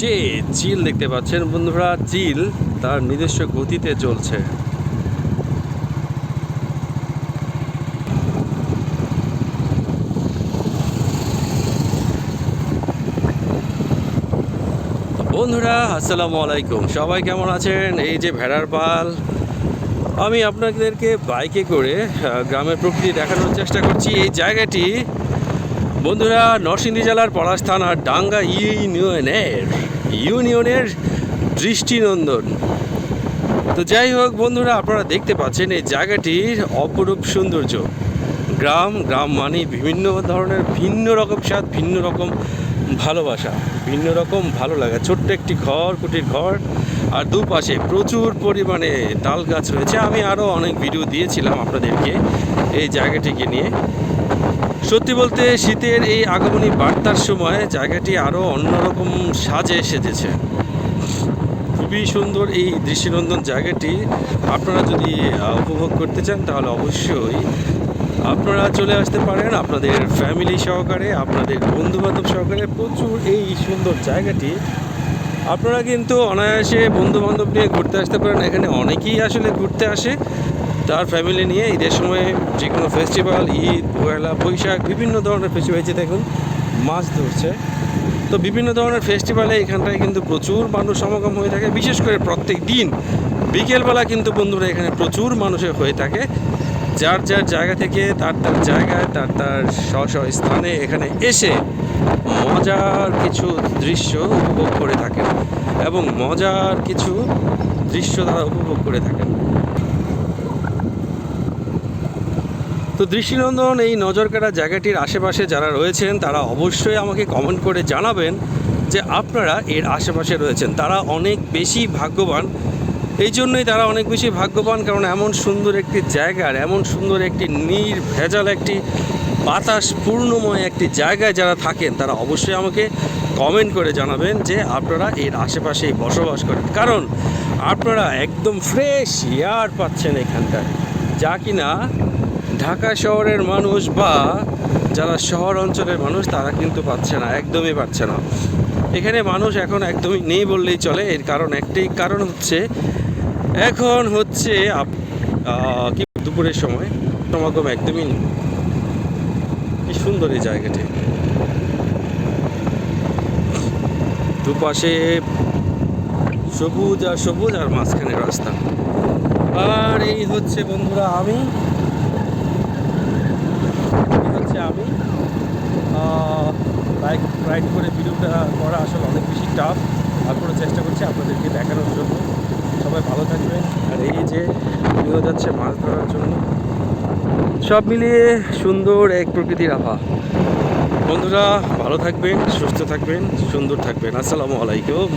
যে চিল দেখতে পাচ্ছেন, বন্ধুরা চিল তার নিজস্ব গতিতে চলছে। বন্ধুরা, আসসালামু আলাইকুম। সবাই কেমন আছেন? এই যে ভেড়ার পাল। আমি আপনাদেরকে বাইকে করে গ্রামের প্রকৃতি দেখানোর চেষ্টা করছি। এই জায়গাটি বন্ধুরা, নরসিংদী জেলার পলাশ থানার ডাঙ্গা ইউনিয়নের ইউনিয়নের দৃষ্টিনন্দন। তো যাই হোক বন্ধুরা, আপনারা দেখতে পাচ্ছেন এই জায়গাটির অপরূপ সৌন্দর্য। গ্রাম গ্রাম মানে বিভিন্ন ধরনের, ভিন্ন রকম স্বাদ, ভিন্ন রকম ভালোবাসা, ভিন্ন রকম ভালো লাগা। ছোট্ট একটি ঘর, কুটির ঘর, আর দুপাশে প্রচুর পরিমাণে তাল গাছ রয়েছে। আমি আরও অনেক ভিডিও দিয়েছিলাম আপনাদেরকে এই জায়গাটিকে নিয়ে। সত্যি বলতে শীতের এই আগমনী বার্তার সময় জায়গাটি আরও অন্যরকম সাজে সেজেছে। খুবই সুন্দর এই দৃষ্টিনন্দন জায়গাটি। আপনারা যদি উপভোগ করতে চান তাহলে অবশ্যই আপনারা চলে আসতে পারেন আপনাদের ফ্যামিলি সহকারে, আপনাদের বন্ধু বান্ধব সহকারে। প্রচুর এই সুন্দর জায়গাটি। আপনারা কিন্তু অনায়াসে বন্ধু বান্ধব নিয়ে ঘুরতে আসতে পারেন। এখানে অনেকেই আসলে ঘুরতে আসে। ফ্যামিলি নিয়ে ঈদের সময় যে কোনো ফেস্টিভ্যাল ঈদ পয়লা বৈশাখ, বিভিন্ন ধরনের ফেস্টিভ্যাল হয়েছে দেখুন, মাছ ধরছে। তো বিভিন্ন ধরনের ফেস্টিভ্যালে এখানটায় কিন্তু প্রচুর মানুষ সমাগম হয়ে থাকে, বিশেষ করে প্রত্যেক দিন। বিকেলবেলা কিন্তু বন্ধুরা এখানে প্রচুর মানুষের হয়ে থাকে। যার যার জায়গা থেকে, তার তার জায়গায়, তার তার স্ব স্ব স্থানে এখানে এসে মজার কিছু দৃশ্য উপভোগ করে থাকেন এবং মজার কিছু দৃশ্য তারা উপভোগ করে থাকেন। তো দৃষ্টিনন্দন, এই নজরকাড়া জায়গাটির আশেপাশে যারা রয়েছেন, তারা অবশ্যই আমাকে কমেন্ট করে জানাবেন যে আপনারা এর আশেপাশে রয়েছেন। তারা অনেক বেশি ভাগ্যবান। এই জন্যই তারা অনেক বেশি ভাগ্যবান, কারণ এমন সুন্দর একটি জায়গার এমন সুন্দর একটি নির্ভেজাল একটি বাতাস পূর্ণময় একটি জায়গায় যারা থাকেন, তারা অবশ্যই আমাকে কমেন্ট করে জানাবেন যে আপনারা এর আশেপাশেই বসবাস করেন। কারণ আপনারা একদম ফ্রেশ এয়ার পাচ্ছেন এখানটায়। যা কিনা ঢাকা শহরের মানুষ বা যারা শহর অঞ্চলের মানুষ, তারা কিন্তু পাচ্ছে না, একদমই পাচ্ছে না। এখানে মানুষ এখন একদমই নেই বললেই চলে, এর কারণ একটাই কারণ হচ্ছে, এখন হচ্ছে কি দুপুরের সময়, সমাগম একদমই নেই। কি সুন্দর এই জায়গাটি। দুপাশে সবুজ আর সবুজ আর মাঝখানে রাস্তা। আর এই হচ্ছে বন্ধুরা আমি। হচ্ছে আমি। বাইক রাইড করে ভিডিওটা করা আসলে অনেক বেশি টাফ তারপরে চেষ্টা করছি আপনাদেরকে দেখানোর জন্য। সবাই ভালো থাকবেন। আর এই যে নিয়ে যাচ্ছে মাছ ধরার জন্য, সব মিলিয়ে সুন্দর এক প্রকৃতির আভা। বন্ধুরা, ভালো থাকবেন, সুস্থ থাকবেন, সুন্দর থাকবেন। আসসালামু আলাইকুম।